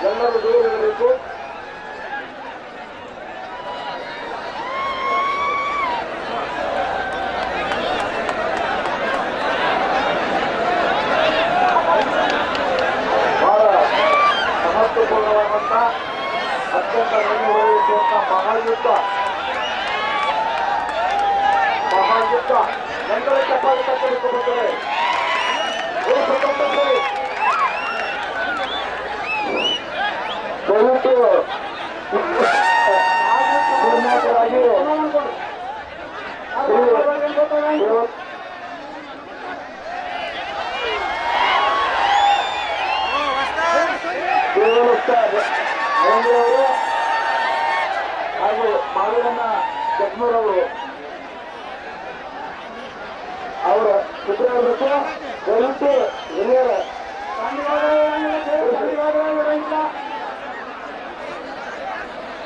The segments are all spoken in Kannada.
ಜನ್ಮರು ದೂರವಿರಬೇಕು ಮಾವಿನ ಜಗ್ಮೂರವರು ಅವರ ಪುತ್ರರಬೇಕು ದಯವಿಟ್ಟು ಹಿರಿಯರ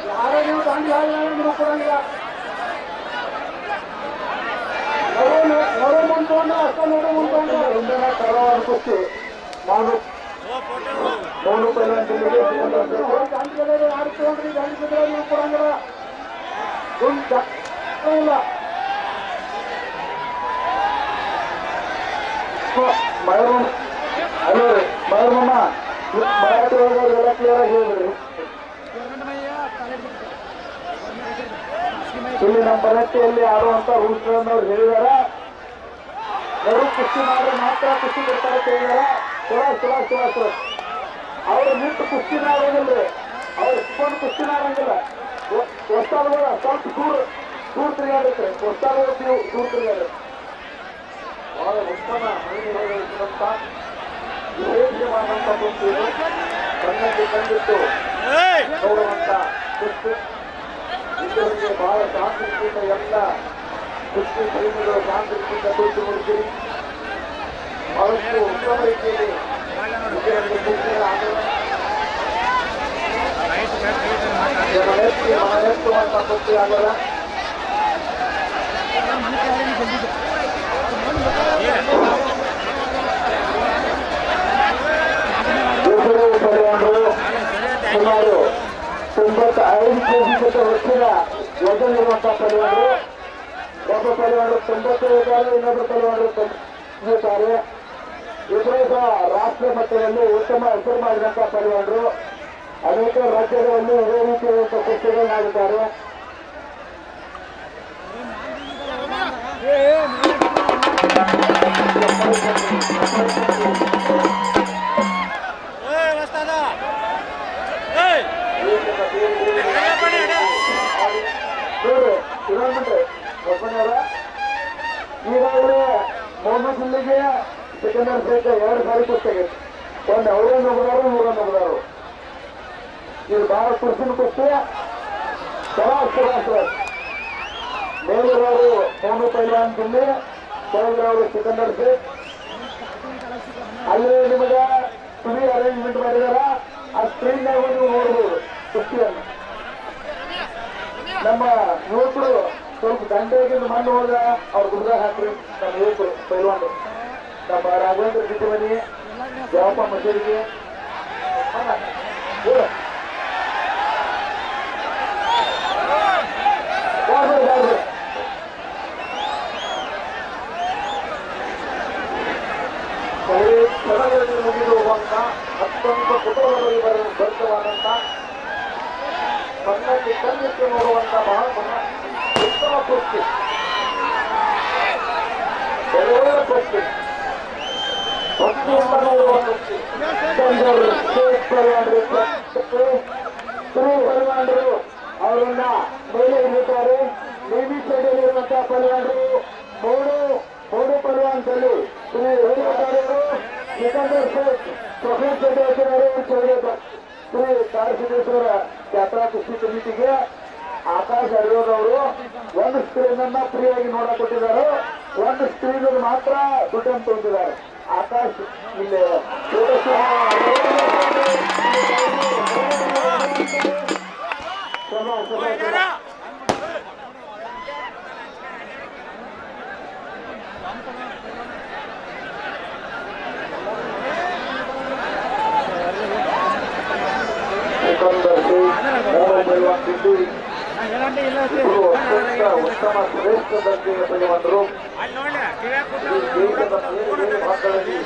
ಯಾರೋ ನೀವು ದಾಂಡಿ ಹಾಗೆ ಕೊಡಂಗಿಲ್ಲ ನೋಡೋ ಮುಂತೊಂಡು ಅಷ್ಟ ನೋಡೋ ಕರವಾದ ಕುಸ್ತಿ ನಾನು ಕೊಡಂಗಿಲ್ಲ ಗುಂಡ ಇಲ್ಲ ಮೈರಮ್ಮ ಅಲ್ಲೋ ರೀ ಮೈರಮ್ಮ ಮರಾಠಿ ಹೋಗೋರಿಗೆಲ್ಲ ಕ್ಲಿಯರ್ ಆಗಿ ಹೇಳ್ಬಿಡ್ರಿ ಇಲ್ಲಿ ನಮ್ಮ ಪರಹಟ್ಟಿಯಲ್ಲಿ ಆಡುವಂತ ರೂಲ್ಸ್ ಗಳನ್ನ ಅವ್ರು ಹೇಳಿದಾರ ಅವರು ಕುಸ್ತಿ ಮಾಡಿ ಮಾತ್ರ ಕುಸ್ತಿ ಕೊಡ್ತಾರೆ ಅಂತ ಹೇಳಿದಾರ ಸುರ ಸುರ ಸುರ ಸುರ ಅವ್ರು ನಿಂತು ಕುಸ್ತಿನ ಆಗೋದಿಲ್ರಿ ಅವ್ರು ಕುಸ್ತಿನ ಆಡಂಗಿಲ್ಲ ಹೊಸ್ತಾದ ಸ್ವಲ್ಪ ದೂರ ದೂರ ತಿರುಗಾಡತ್ರಿ ಹೊಸ್ತಾದ ದೂರ ತಿರುಗಾಡುತ್ತೆ ಬಹಳ ಉತ್ತಮ ಮಹಿಳೆಯರಂತ ವಿಶೇಷವಾದಂತ ಕುಸ್ತಿ ಕಣ್ಣಲ್ಲಿ ಕಂಡಿತ್ತು ನೋಡುವಂತ ಕುಸ್ತಿ. ಇದರಲ್ಲಿ ಬಹಳ ಶಾಂತಿಯಿಂದ ಎಲ್ಲ ಕುಸ್ತಿ ಪ್ರೇಮಿಗಳು ಶಾಂತಿಯಿಂದ ಕುರಿತು ಮುಡಿಸಿರಿ ಬಹಳಷ್ಟು ಉತ್ತಮ ರೀತಿಯಲ್ಲಿ ಇದರಲ್ಲಿ ಸುಮಾರು ತೊಂಬತ್ತೈದು ಕೆಜಿ ಜೊತೆ ಹೆಚ್ಚಿನ ವಜನ್ ಇರುವಂತಹ ಪಡೆಯಲು ಒಬ್ಬ ಪಡೆಯಲು ತೊಂಬತ್ತು ಇದ್ದಾರೆ ಇನ್ನೊಬ್ಬ ಪಡೆಯಲು ಇದ್ದಾರೆ ಇಬ್ಬರು ಸಹ ರಾಷ್ಟ್ರ ಮಟ್ಟದಲ್ಲಿ ಉತ್ತಮ ಹೆಸರು ಮಾಡಿದಂತಹ ಪಡೆಯಲು ಅನೇಕ ರಾಜ್ಯಗಳಲ್ಲಿ ಇದೇ ನೋಡ್ರಿ ಇನ್ನೊಂದ್ಬಿಟ್ರಿ ಒಬ್ಬನವರ ಈಗಾಗಲೇ ಮೊಹಮ್ಮದ್ ಇಲ್ಲಿಗೆ ಸೆಕೆಂಡರ್ ಸೇಕ ಎರಡು ಸಾರಿ ಕುಸ್ತಿಗೆ ಒಂದು ಅವರೇ ನುಗ್ದಾರು ನೂರ ನುಗ್ದಾರು ಇದು ಬಹಳ ಕುರ್ಸಿನ ಕುಸ್ತಿ ಸರಾಸರ ಮೇಲಿರೋರು ಸೋನು ಪೈಲಾನ್ ದಿಲ್ಲಿ ಕೆಳಗಿರೋರು ಸಿಕಂದರ್ ಶೇಖ್ ಅಲ್ಲಿ ನಿಮಗೆ ಟಿವಿ ಅರೇಂಜ್ಮೆಂಟ್ ಮಾಡಿದಾರ? ಆ ಸ್ಕ್ರೀನ್ ನೀವು ನೋಡ್ಬೋದು. ಕುಸ್ತಿಯನ್ನು ನಮ್ಮ ಯುವಕರು ಸ್ವಲ್ಪ ದಂಡೆಗೆ ಮಣ್ಣು ಹೋದ ಅವ್ರ ಗುಡ್ಡ ಹಾಕ್ರಿ. ನಮ್ಮ ಯುವಕರು, ಪೈಲ್ವಾನ್ರು. ನಮ್ಮ ರಾಘವೇಂದ್ರ ಜಿಟ್ಟಿಮನಿ ದೇವಪ್ಪ ಮಸೂರಿಗೆ ಕುಟುಂಬದಲ್ಲಿ ಬರ ಭರಿತವಾದಂತ ಕಣ್ಣಲ್ಲಿ ಕಣ್ಣಿಟ್ಟು ನೋಡುವಂತ ಬಹಳ ಉತ್ತಮ ಕುಸ್ತಿ ಒಳ್ಳೆಯ ಕುಸ್ತಿ ಭಕ್ತಿಯಿಂದ ನೋಡುವ ಕುಸ್ತಿ ಪರವಾನರು ಅವರನ್ನ ಮೇಲೆ ಇರುತ್ತಾರೆ ನೇವಿ ಸೈಡಲ್ಲಿರುವಂತಹ ಮೂರು ಮೂರು ಪರವಾನದಲ್ಲಿ ಶ್ರೀ ರೇಣುಕಾರರು ಸಿಕಂದರ್ ಶೇಖ್ ಪ್ರೊಫೆಸರ್ ಜಯಚಂದ್ರ ಶ್ರೀ ಕಾಡಸಿದ್ದೇಶ್ವರ ಯಾತ್ರಾ ಕುಸ್ತಿ ಸಮಿತಿಗೆ ಆಕಾಶ್ ಅಡಿಯೋರ್ ಅವರು ಒಂದು ಸ್ಕ್ರೀನ್ ಅನ್ನ ನೋಡಕ್ ಕೊಟ್ಟಿದ್ದಾರೆ. ಒಂದು ಸ್ಕ್ರೀನ್ ಮಾತ್ರ ದುಡ್ಡನ್ನು ತೊಗೊಂಡಿದ್ದಾರೆ ಆಕಾಶ ಇಲ್ಲಿ. ಸಭಾ ಸಭಾ. ಸಭಾ ಸಿಂಧೂರಿ ಅತ್ಯಂತ ಉತ್ತಮ ಶ್ರೇಷ್ಠ ಪೈಲ್ವಾನರು ಈ ದೇಶದ ಬೇರೆ ಭಾಗಗಳಲ್ಲಿ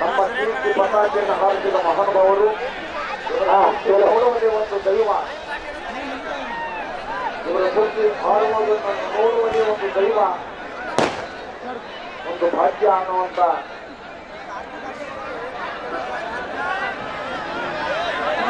ನಮ್ಮ ಕೀರ್ತಿ ಪತಾಕೆಯನ್ನು ಹಾರಿಸಿದ ಮಹಾನುಭಾವರು ನೋಡುವುದೇ ಒಂದು ದೈವ ಇವರ ಬುದ್ಧಿ ಹಾರುವುದನ್ನು ನೋಡುವುದೇ ಒಂದು ದೈವ ಒಂದು ಭಾಗ್ಯ ಅನ್ನುವಂತ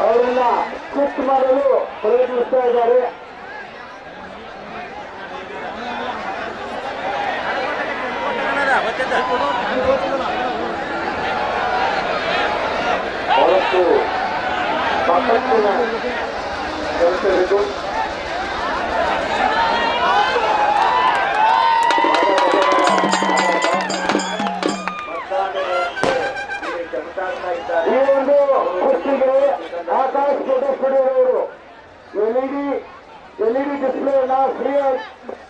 ಅವರನ್ನ ಶಿಫ್ಟ್ ಮಾಡಲು ಪ್ರಯತ್ನಿಸ್ತಾ ಇದ್ದಾರೆ. ಬಹಳಷ್ಟು ಸಾಕಷ್ಟಿನ ಕೆಲಸವಿದ್ದು ಕುಸ್ತಿಗೆ ಆಕಾಶ್ ಫೋಟೋ ಸ್ಟುಡಿಯೋದವರು ಎಲ್ಇಡಿ ಎಲ್ಇಡಿ ಡಿಸ್ಪ್ಲೇನ ಫ್ರೀ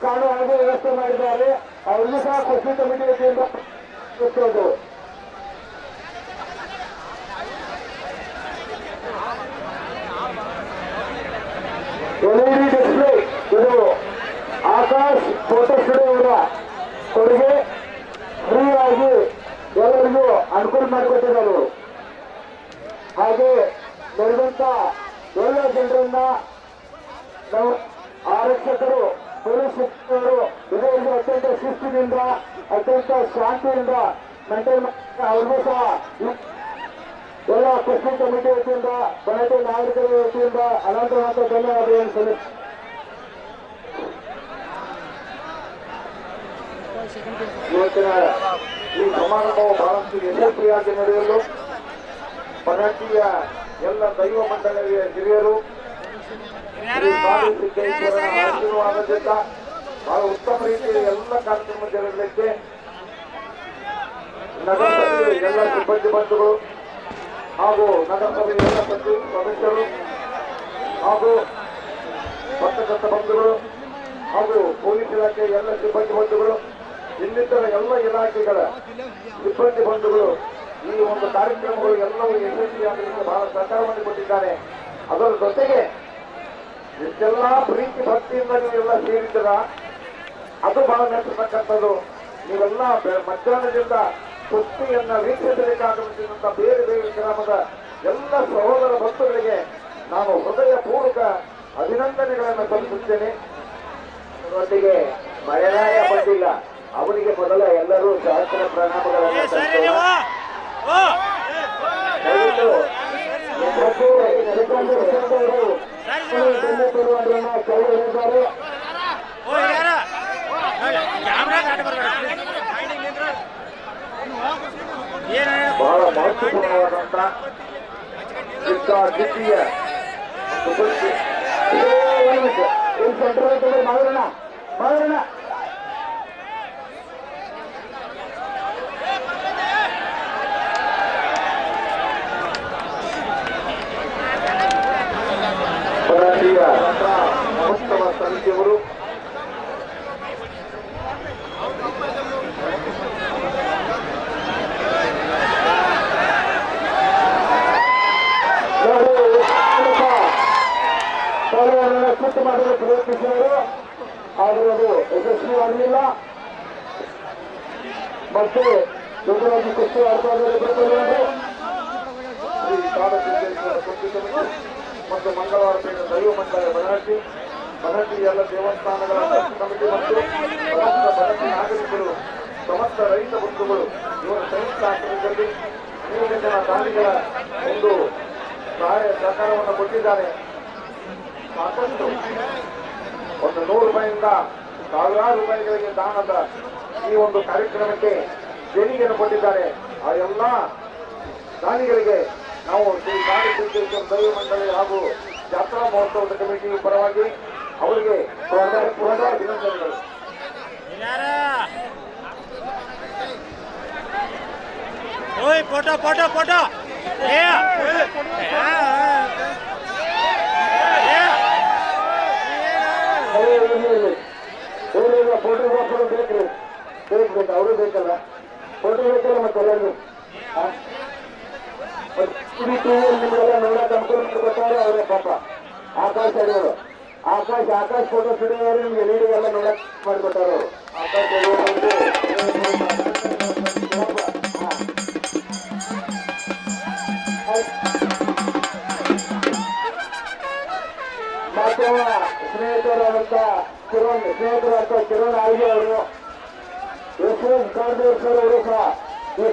ಕಾಣುವ ಹಾಗೆ ವ್ಯವಸ್ಥೆ ಮಾಡಿದ್ದಾರೆ. ಅವರಿಗೂ ಸಹ ಕೃಷಿ ಕಮಿಟಿ ವತಿಯಿಂದ ಗೊತ್ತೋದು ಎಲ್ಇಡಿ ಡಿಸ್ಪ್ಲೇ ಇದು ಆಕಾಶ್ ಫೋಟೋ ಸ್ಟುಡಿಯೋದ ಕೊಡುಗೆ ಫ್ರೀ ಆಗಿ ಎಲ್ಲರಿಗೂ ಅನುಕೂಲ ಮಾಡಿಕೊಟ್ಟಿದ್ದಾರೆ ಅವರು. ಹಾಗೆ ನಡೆದಂತ ಎಲ್ಲ ಜನರನ್ನ ನಾವು ಆರಕ್ಷಕರು, ಪೊಲೀಸ್ ಮುಖ್ಯರು ಇದರಲ್ಲಿ ಅತ್ಯಂತ ಶಿಸ್ತಿನಿಂದ, ಅತ್ಯಂತ ಶಾಂತಿಯಿಂದ ಮೇಂಟೈನ್ ಅವ್ರಿಗೂ ಸಹ ಎಲ್ಲ ಕುಸ್ತಿ ಕಮಿಟಿ ವತಿಯಿಂದ ಬಳಕೆ ನಾಗರಿಕರ ವತಿಯಿಂದ ಅನಂತವಾದ ಧನ್ಯವಾದಗಳನ್ನು ಸಲ್ಲಿಸ ಇವತ್ತಿನ ಈ ಸಮಾರಂಭವು ಬಹಳಷ್ಟು ಯಶಸ್ವಿಯಾಗಿ ನಡೆಯಲು ಪಣಟಿಯ ಎಲ್ಲ ದೈವ ಮಂಡಳಿಯ ಹಿರಿಯರು ಆಶೀರ್ವಾದದಿಂದ ಬಹಳ ಉತ್ತಮ ರೀತಿಯಲ್ಲಿ ಎಲ್ಲ ಕಾರ್ಯಕ್ರಮ ಜರುಗಲಿಕ್ಕೆ ನಗರಸಭೆಯ ಎಲ್ಲ ಸಿಬ್ಬಂದಿ ಬಂಧುಗಳು ಹಾಗೂ ನಗರಸಭೆಯ ಎಲ್ಲ ಸದಸ್ಯರು ಹಾಗೂ ಪತ್ರಕರ್ತ ಬಂಧುಗಳು ಹಾಗೂ ಪೊಲೀಸ್ ಇಲಾಖೆಯ ಎಲ್ಲ ಸಿಬ್ಬಂದಿ ಬಂಧುಗಳು ಇನ್ನಿತರ ಎಲ್ಲ ಇಲಾಖೆಗಳ ಸಿಬ್ಬಂದಿ ಬಂಧುಗಳು ಈ ಒಂದು ಕಾರ್ಯಕ್ರಮಗಳು ಎಲ್ಲವೂ ಯಶಸ್ವಿಯಾಗಲಿಕ್ಕೆ ಬಹಳ ಸಹಕಾರವನ್ನು ಕೊಟ್ಟಿದ್ದಾರೆ. ಅದರ ಜೊತೆಗೆ ಎಷ್ಟೆಲ್ಲ ಪ್ರೀತಿ ಭಕ್ತಿಯಿಂದ ನೀವೆಲ್ಲ ಸೇರಿದ್ದೀರ? ಅದು ಬಹಳ ನೆಟ್ಟಿರ್ತಕ್ಕಂಥದ್ದು ನೀವೆಲ್ಲ ಮಧ್ಯಾಹ್ನದಿಂದ ಕುಸ್ತಿಯನ್ನ ವೀಕ್ಷಿಸಲಿಕ್ಕೆ ಬೇರೆ ಬೇರೆ ಗ್ರಾಮದ ಎಲ್ಲ ಸಹೋದರ ಭಕ್ತರಿಗೆ ನಾನು ಹೃದಯ ಪೂರ್ವಕ ಅಭಿನಂದನೆಗಳನ್ನು ಸಲ್ಲಿಸುತ್ತೇನೆ. ಅದರೊಂದಿಗೆ ಮಳೆಯಾಯ ಬಂದಿಲ್ಲ. ಅವರಿಗೆ ಮೊದಲ ಎಲ್ಲರೂ ಸಹಸ್ರ ಪ್ರಣಾಮಗಳನ್ನು ಸಲ್ಲಿಸೋಣ. ದಯವಿಟ್ಟು ಮತ್ತು ಸಿಕಂದರ್ ಶೇಖ್ ಅವರು ಬೆನ್ನು ತರುವುದನ್ನ ಕೈ ಹಿಡಿದಿದ್ದಾರೆ ಬಹಳ ಮಹತ್ವಪೂರ್ಣವಾದಂತ ಚಿಕ್ಕ ದ್ವಿತೀಯ ಒಂದು ಕುಸ್ತಿ. ಏ, ಒಂದು ನಿಮಿಷ. ಇಲ್ಲಿ ಸೆಂಟ್ರಲ್ ತಗೊಳ್ಳಿ, ಮಾವರಣ್ಣ ಮಹೋತ್ಸವ ಸಮಿತಿಯವರು ಪೌರವನ್ನು ಸುತ್ತು ಮಾಡಲು ಪ್ರಯತ್ನಿಸಿದರು ಆದರೆ ಅದು ಯಶಸ್ವಿಯಾಗಲಿಲ್ಲ ಮತ್ತೆ ದೊಡ್ಡದಾಗಿ ಕುಸ್ತಿ ಆಡ್ತಾ ಇದ್ದಾರೆ ಇಬ್ಬರು ಶ್ರೀ ಕಾಲಸಿದ್ದೇಶ್ವರ ಕುಸ್ತಿ ಸಮಿತಿ ಮತ್ತು ಮಂಗಳವಾರಪೇಟೆ ದೈವ ಮಂಡಳ ಬನಹಟ್ಟಿ ಬನಹಟ್ಟಿ ಎಲ್ಲ ದೇವಸ್ಥಾನಗಳ ಟ್ರಸ್ಟ್ ಕಮಿಟಿ ಮತ್ತು ಸಮಸ್ತ ಬನಹಟ್ಟಿ ನಾಗರಿಕರು ಸಮಸ್ತ ರೈತ ಬಂಧುಗಳು ಇವರ ಸಂಯುಕ್ತ ಆಶ್ರಯದಲ್ಲಿ ಅನೇಕ ಜನ ದಾನಿಗಳ ಒಂದು ಸಹಾಯ ಸಹಕಾರವನ್ನು ಕೊಟ್ಟಿದ್ದಾರೆ ಸಾಕಷ್ಟು ಒಂದು ನೂರು ರೂಪಾಯಿಯಿಂದ ಸಾವಿರಾರು ರೂಪಾಯಿಗಳಿಗೆ ದಾನದ ಈ ಒಂದು ಕಾರ್ಯಕ್ರಮಕ್ಕೆ ದೇಣಿಗೆಯನ್ನು ಕೊಟ್ಟಿದ್ದಾರೆ ಆ ಎಲ್ಲ ದಾನಿಗಳಿಗೆ ನಾವು ಶ್ರೀ ಕಾಳಿ ಸಿದ್ದೇಶ್ವರ ದೈವ ಮಂಡಳಿ ಹಾಗೂ ಜಾತ್ರಾ ಮಹೋತ್ಸವದ ಕಮಿಟಿ ಪರವಾಗಿ ಅವರಿಗೆ ಪೂರ್ಣ ಅಭಿನಂದನೆಗಳು ಫೋಟೋ ಫೋಟೋ ಫೋಟೋ ಫೋಟೋ ಏ ಇವ್ರಿಗೆ ಫೋಟೋಗ್ರಾಫರ್ ಬೇಕ್ರಿ ಬೇಕು ಬೇಕು ಅವರು ಬೇಕಲ್ಲ ಫೋಟೋ ಬೇಕಲ್ಲ ಮತ್ತೆ ಎಲ್ಲರಿಗೂ ಟಿವಿ ನಿಮಗೆಲ್ಲ ನೋಡಕ್ ಅನುಕೂಲ ಅವರೇ. ಪಾಪ ಆಕಾಶ ಅಡಿಯೋರು ಆಕಾಶ ಆಕಾಶ ಫೋಟೋ ಸ್ಟುಡಿಯೋ ನಿಮ್ಗೆ ಎಲ್ ಎಲ್ಲ ನೋಡಕ್ ಮಾಡ್ಕೊತಾರೆ ಅವರು ಆಕಾಶ ಕಿರಣ್ ಸ್ನೇಹಿತರಾದಂತ ಕಿರಣ್ ಆಳ್ಗೆ ಅವರು. ಯಶವಂತ್ ಕಾಂಡೇವ್ ಸರ್ ಅವರು ಸಹ ಈ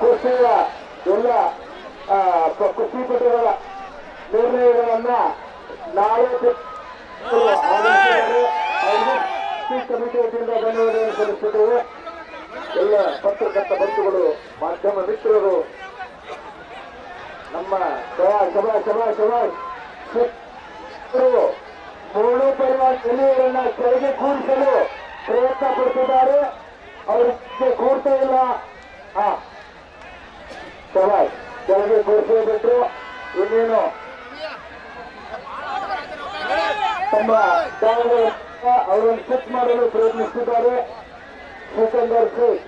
ಕುಸ್ತಿಯ ಎಲ್ಲ ಕುಸ್ತಿಪಟುಗಳ ನಿರ್ಣಯಗಳನ್ನ ನಾಳೆ ಕಮಿಟಿ ವತಿಯಿಂದ ಧನ್ಯವಾದಗಳನ್ನು ಸಲ್ಲಿಸುತ್ತೇವೆ. ಎಲ್ಲ ಪತ್ರಕರ್ತ ಬಂಧುಗಳು ಮಾಧ್ಯಮ ಮಿತ್ರರು ನಮ್ಮ ಸಭಾ ಸಭಾ ಸಭಾ ಸಭಾ ಮೂರು ಪರಿವಾರ ಎಲ್ಲಿಯರನ್ನ ಕೆಳಗೆ ಕೂರಿಸಲು ಪ್ರಯತ್ನ ಪಡ್ತಿದ್ದಾರೆ. ಅವರಿಗೆ ಕೂರ್ತಾ ಇಲ್ಲ. ಹಾ. ಸವಾಲ್ ಕೆಳಗೆ ಕೂರಿಸೇ ಬಿಟ್ರು. ಇನ್ನೇನು? ತಮ್ಮ ಅವರನ್ನು ಚೆಕ್ ಮಾಡಲು ಪ್ರಯತ್ನಿಸುತ್ತಿದ್ದಾರೆ ಸಿಕಂದರ್ ಶೇಖ್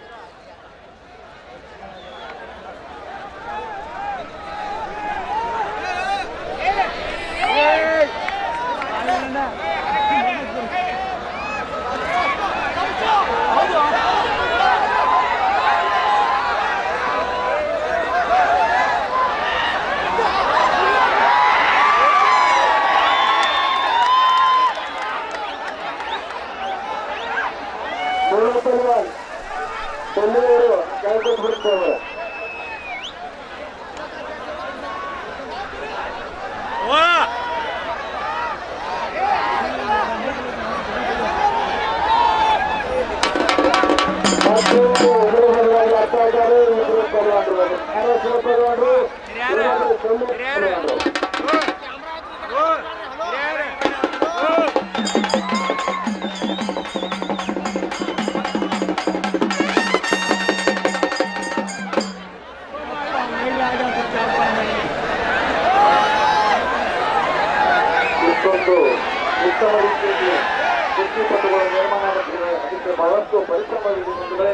ಬಹಳಷ್ಟು ಪರಿಶ್ರಮವಿದೆ ಬಂಧುಗಳೇ.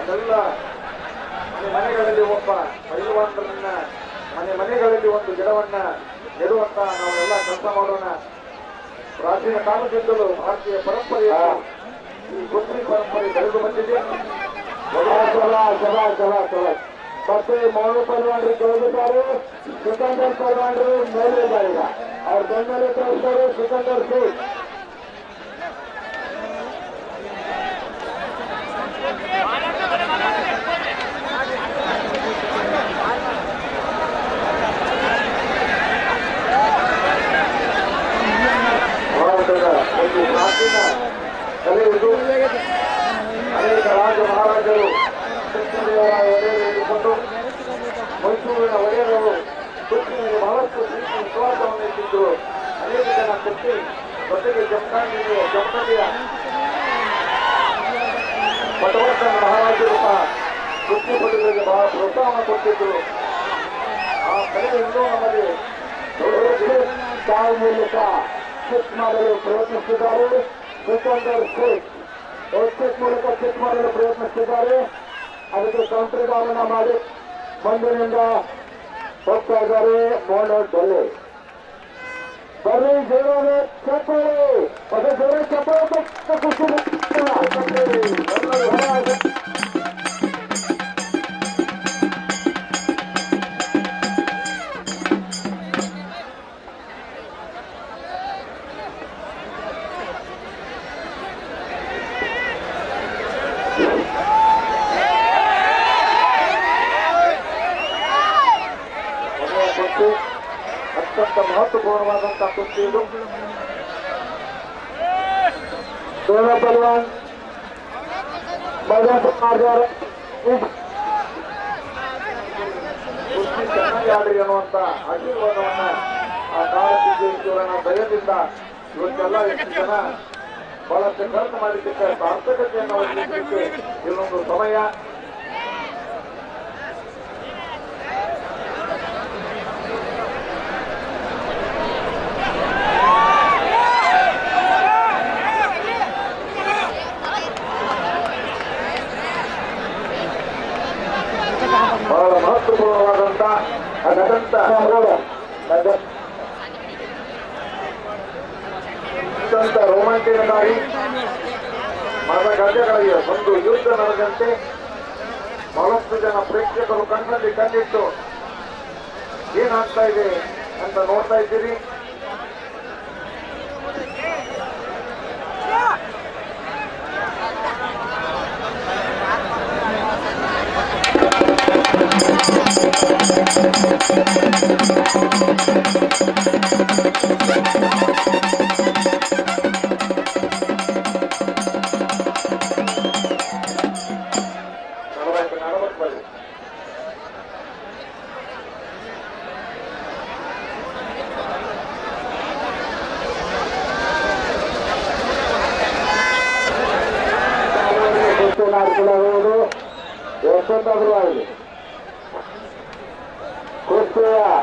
ಅದೆಲ್ಲ ಮನೆ ಮನೆಗಳಲ್ಲಿ ಒಬ್ಬ ಪೈಲವಾನರನ್ನ ಮನೆ ಮನೆಗಳಲ್ಲಿ ಒಂದು ಗಿಡವನ್ನ ನೆಡುವಂತ ನಾವೆಲ್ಲ ಕೆಲಸ ಮಾಡೋಣ. ಪ್ರಾಚೀನ ಕಾಲದಿಂದಲೂ ಭಾರತೀಯ ಪರಂಪರೆಯ ಈ ಕುಸ್ತಿ ಪರಂಪರೆ ಬೆಳೆದು ಬಂದಿದೆ. ಮತ್ತೆ ಮೌನ ಪಲ್ವಾನ್ರು ಕೆಳಗಿದ್ದಾರೆ ಸಿಕಂದರ್ ಪಲ್ವಾನ್ರು ಮೇಲೆ ಇದ್ದಾರೆ ಈಗ ಅವ್ರ ಬೆನ್ನಲ್ಲಿ ಕಳಿಸ್ತಾರೆ ಸಿಕಂದರ್ ಶೇಖ್ ಭಾರತದ ಒಂದು ಪ್ರಾಚೀನ ಕಲೆ ಇದು ಅನೇಕ ರಾಜ ಮಹಾರಾಜರು ಕೃಷ್ಣದೇವರ ಒಡೆಯರು ಇಟ್ಟುಕೊಂಡು ಮೈಸೂರಿನ ಒಡೆಯರವರು ಕೃಷ್ಣನಿಗೆ ಬಹಳಷ್ಟು ಪ್ರೀತಿ ವಿಶ್ವಾಸವನ್ನು ಇಟ್ಟಿದ್ದು ಅನೇಕ ಜನ ಕೃಷಿ ಜೊತೆಗೆ ಜಮಖಂಡಿಗೆ, ಜಮಖಂಡಿಯ ಪಟವರ್ಧನ ಮಹಾರಾಜರು ಸಹ ಕೃಷಿಪಟುಗಳಿಗೆ ಬಹಳ ಪ್ರೋತ್ಸಾಹವನ್ನು ಕೊಟ್ಟಿದ್ದರು ಆ ಕಲೆ ಇನ್ನೂ ನಮ್ಮಲ್ಲಿ ತಾವು ಮೂಲಕ ಚೆಕ್ ಮಾಡಲು ಪ್ರಯತ್ನಿಸಿದ್ದಾರೆ ಸಿಕಂದರ್ ಸ್ಟೇಟ್ ಚೆಕ್ ಮೂಲಕ ಚೆಕ್ ಮಾಡಲು ಪ್ರಯತ್ನಿಸಿದ್ದಾರೆ ಅದಕ್ಕೆ ತಂತ್ರಗಾಮನ ಮಾಡಿ ಮಂದಿನಿಂದ ಹೋಗ್ತಾ ಇದ್ದಾರೆ ಮೋಹನ್ ಡೊಲ್ಲೆ బర్రీ జయవాణి చెప్పాలి. ఒక జయ చెప్పాలి ಅತ್ಯಂತ ಮಹತ್ವಪೂರ್ಣವಾದಂತಹ ಕುಸ್ತಿ ಇದು. ಮಜಾ ಕುಸ್ತಿ ಚೆನ್ನಾಗಿ ಆಡ್ರಿ ಅನ್ನುವಂತ ಆಶೀರ್ವಾದವನ್ನ ಆ ಕಾಲಸಿದ್ದೇಶ್ವರನ ದಯದಿಂದ ಇವತ್ತೆಲ್ಲ ಎಷ್ಟು ಜನ ಬಹಳಷ್ಟು ಖರ್ಚು ಮಾಡಿದ್ದಕ್ಕೆ ಸಾರ್ಥಕತೆಯನ್ನು ಇಲ್ಲೊಂದು ಸಮಯ ಅತ್ಯಂತ ರೋಮಾಂಚನಕಾರಿ ಗದ್ದೆಗಳಿಗೆ ಒಂದು ಯುದ್ಧ ನಡೆದಂತೆ ಬಹಳಷ್ಟು ಜನ ಪ್ರೇಕ್ಷಕರು ಕಣ್ಣಲ್ಲಿ ಕಣ್ಣಿಟ್ಟು ಏನಾಗ್ತಾ ಇದೆ ಅಂತ ನೋಡ್ತಾ ಇದ್ದೀರಿ? నాలుగు రోజులు వస్తుంటారు వాళ్ళు Yeah.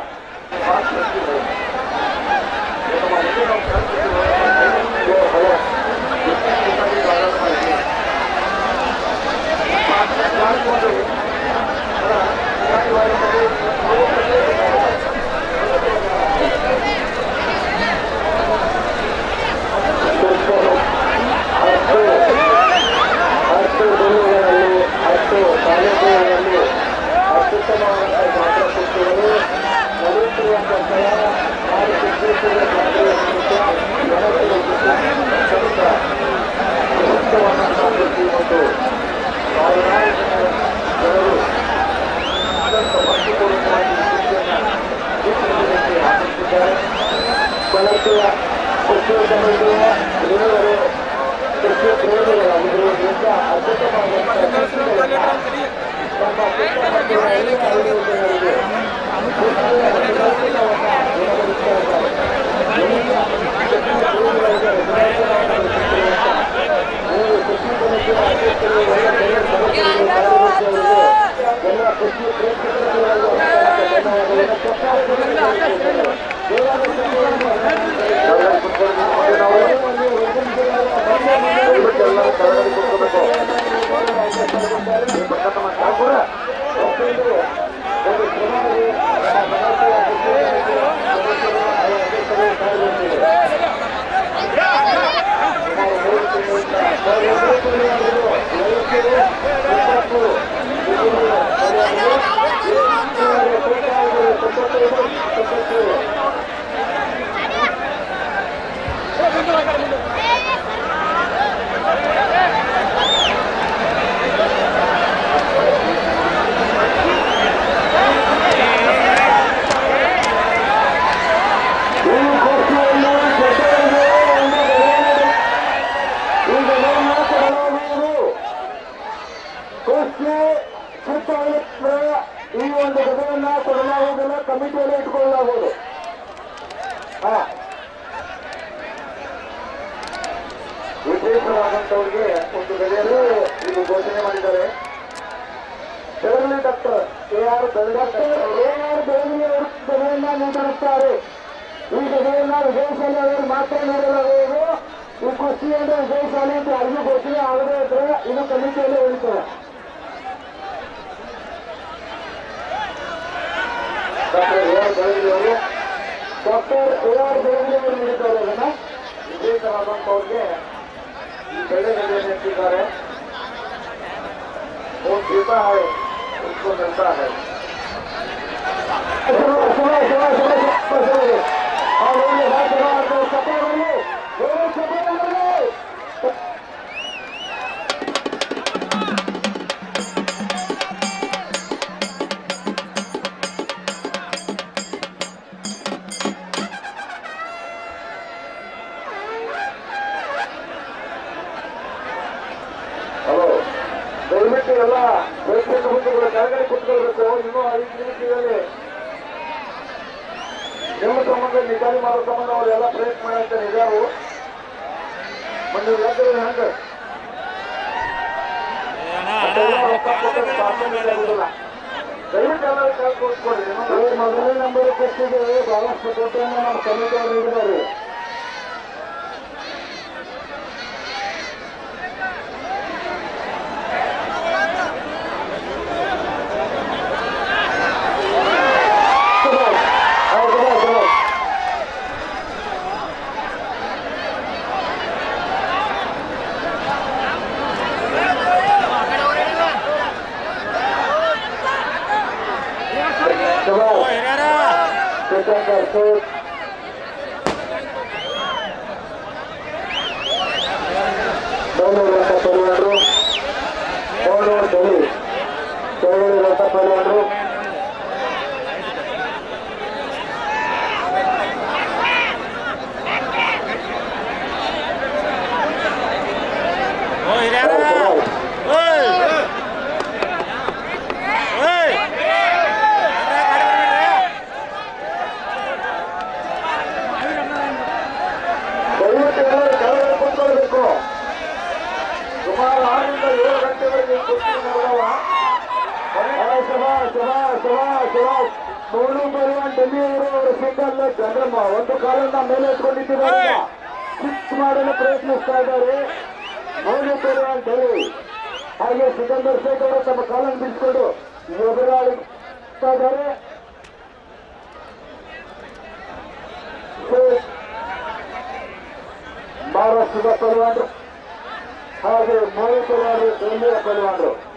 ಬಳಕೆಯ ಕಮಿಟಿಯ ಹಿರಿಯರು ಕೃಷಿ ಪ್ರೇಮಿಗಳಾಗಿರುವುದರಿಂದ ಅದ್ಭುತವಾದಂತಹ ಕುಸ್ತಿಗಳನ್ನ ನಮ್ಮ ಸುತ್ತಮುತ್ತಲಿನ ಎಲ್ಲ Thank you. ಯಾರು ಬೆಳೆಯನ್ನ ಮುಂದುವರಿಸುತ್ತಾರೆ ಈ ಜೊತೆಯನ್ನ ವಿಜಯಶಾಲಿ ಅವರು? ಮಾತ್ರ ನೋಡಲಾಗುವುದು ಈ ಕುಸ್ತಿ ಅಂದ್ರೆ ವಿಜಯಶಾಲಿ ಅಂತ ಯಾರಿಗೂ ಘೋಷಣೆ ಇನ್ನು ಇದ್ರೆ ಇದು ಕಲಿಕೆಯಲ್ಲಿ ಉಳಿತಾರೆ. ಡಾಕ್ಟರ್ ಎ ಆರ್ ಬೆಳಗಿ ಅವರು. ನೀಡಿದ್ದಾರೆ ಅದನ್ನ. ವಿಜಯ ರಾಮಪ್ಪ ಅವ್ರಿಗೆ ಬೆಳ್ಳಿ ನೆಟ್ಟಿದ್ದಾರೆ ಓ ದೀಪ Thank you. ಅವರೆಲ್ಲ ಪ್ರಯತ್ನ ಮಾಡ್ತಾರೆ ಇದಾವು. ಒಂದು ಎದ್ದರೆ ದಯವಿಟ್ಟು ಎಲ್ಲರೂ ಮೊದಲನೇ ನಂಬರ್ ಕೊಟ್ಟಿದ್ದೇವೆ ಬಹಳಷ್ಟು ಕೊಟ್ಟನ್ನು ನಮ್ಮ ಸಮಿತಿಯವರು ನೀಡಿದ್ದಾರೆ ವಿದ್ಯಾರ್ಥಿಗಳಿಗೆ ಸೋನು ಬರುವ ಅವರು ಚಂದ್ರಮ್ಮ ಒಂದು ಕಾಲನ್ನ ಮೇಲೆ ಮಾಡಲು ಪ್ರಯತ್ನಿಸ್ತಾ ಇದ್ದಾರೆ. ಮೌಲ್ಯ ಬರುವ ಡೆಲ್ಲಿ. ಹಾಗೆ ಸಿಕಂದರ್ ಶೇಖ್ ಅವರು ತಮ್ಮ ಕಾಲನ್ನು ಬಿಡಿಸಿಕೊಂಡು ಎದುರಾಡ್ತಾ ಮಹಾರಾಷ್ಟ್ರದ ಪರವಾಗಿ Alejandro, no le puedo el.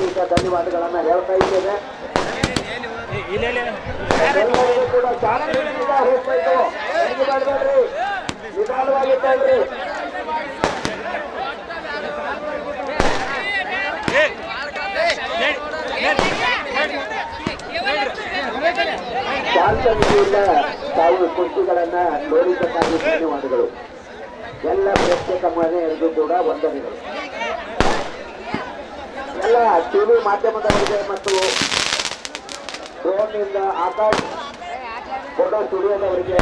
ಹಾರ್ದಿಕ ಧನ್ಯವಾದಗಳನ್ನು ಹೇಳ್ತಾ ಇದ್ದೇನೆ. ಎಲ್ಲರಿಗೂ ಕೂಡ ಚಾಲನೆ ತಾವು ಕುಸ್ತಿಗಳನ್ನ ನೋಡಿದ್ದಕ್ಕಾಗಿ ಧನ್ಯವಾದಗಳು. ಎಲ್ಲ ಪ್ರತ್ಯೇಕ ಮನೆಯರಿಗೂ ಕೂಡ ವಂದನೆಗಳು ಎಲ್ಲ ಟಿವಿ ಮಾಧ್ಯಮದವರಿಗೆ ಮತ್ತು ಡ್ರೋನ್ನಿಂದ ಆಕಾಶ್ ಫೋಟೋ ಸ್ಟುಡಿಯೋದವರಿಗೆ